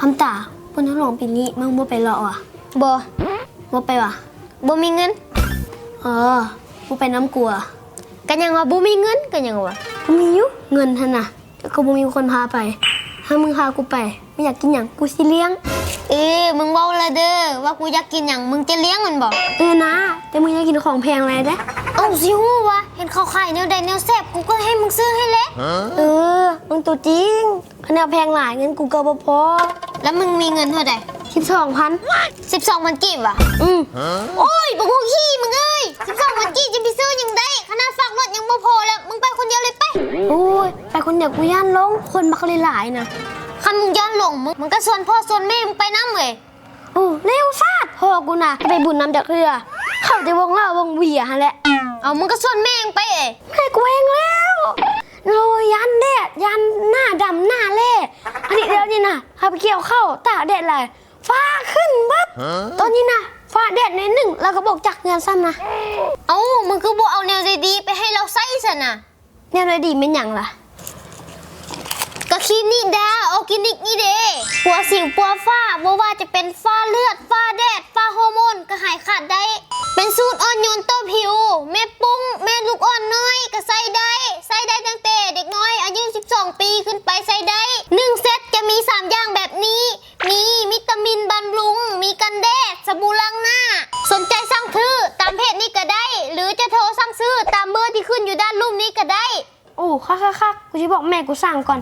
คำตาบนทดลองปีนี้มึงบ่ไปรออะบ่บ่ไปว่ะบ่มีเงิน เออบ่ไปน้ำกลัวก็ยังว่าบ่มีเงินก็ยังว่ากูมีอยู่เงินท่านน่ะแต่กูบ่มีคนพาไป ถ้ามึงพากูไปไม่อยากกินหยังกูสิเลี้ยง เอ้มึงเว้าละเด้อว่ากูอยากกินหยังมึงจะเลี้ยงมันบ่เออนะ แต่มึงอยากกินของแพงอะไรเด้เอ้าสิฮู้วะเห็นเขาขายแนวใดแนวแซ่บกูก็ให้มึงซื้อให้แหละเออ มึงตัวจริงคะแนนแพงหลายเงินกูก็บ่พอ แล้วมึงมีเงินเท่าใดสิบสองพัน12มันกีบวะอืมโอ้ยบอกว่าขี้มึงเอ้ย12มันกีบจะไปซื้อหยังได้ขนาดฝากรถยังบ่พอแล้วมึงไปคนเดียวเลยไป โอ้ยไปคนเดียวกูย่านลงคนบักหลายๆนะคันมึงย้อนหลงมึงมึงก็ชวนพ่อชวนแม่มึงไปน้ำเว้ยโอ้เร็วซาดพ่อกูน่ะไปบุญนำจากเรือ เข้าแต่วงเล่าวงเวียฮะแหละเอามึงก็ชวนแม่มึงไปเอ้ยให้กูเองแล้วโลยันแดดยั น่ะข้าไปเกี่ยวเข้าตาแดดเลยฟ้าขึ้นบับตอนนี้น่ะฟ้าแดดในหนึ่งแล้วก็บอกจักเงินซ้ำนะเอามันคือบอกเอาแนวใจดีไปให้เราใส่ซะนะแนวใจดีเป็นอย่างล่ะก็คลินิกดาออร์แกนิกนี่เดปัวสิวปัวฝ้าบว่าจะเป็นฟ้าเลือดฟ้าแดดฟ้าฮอร์โมนก็หายขาดได้ เป็นสูตรอ่อนโยนต่อผิว แม่ปุ้ง แม่ลูกอ่อนน้อยก็ใส่ได้ ใส่ได้ตั้งแต่เด็กน้อยอายุ 12 ปีขึ้นไปใส่ได้หนึ่1 สบู่ล้างหน้า สนใจสั่งซื้อตามเพจนี้ก็ได้ หรือจะโทรสั่งซื้อตามเบอร์ที่ขึ้นอยู่ด้านรูปนี้ก็ได้ โอ้คักคักกูจะบอกแม่กูสั่งก่อน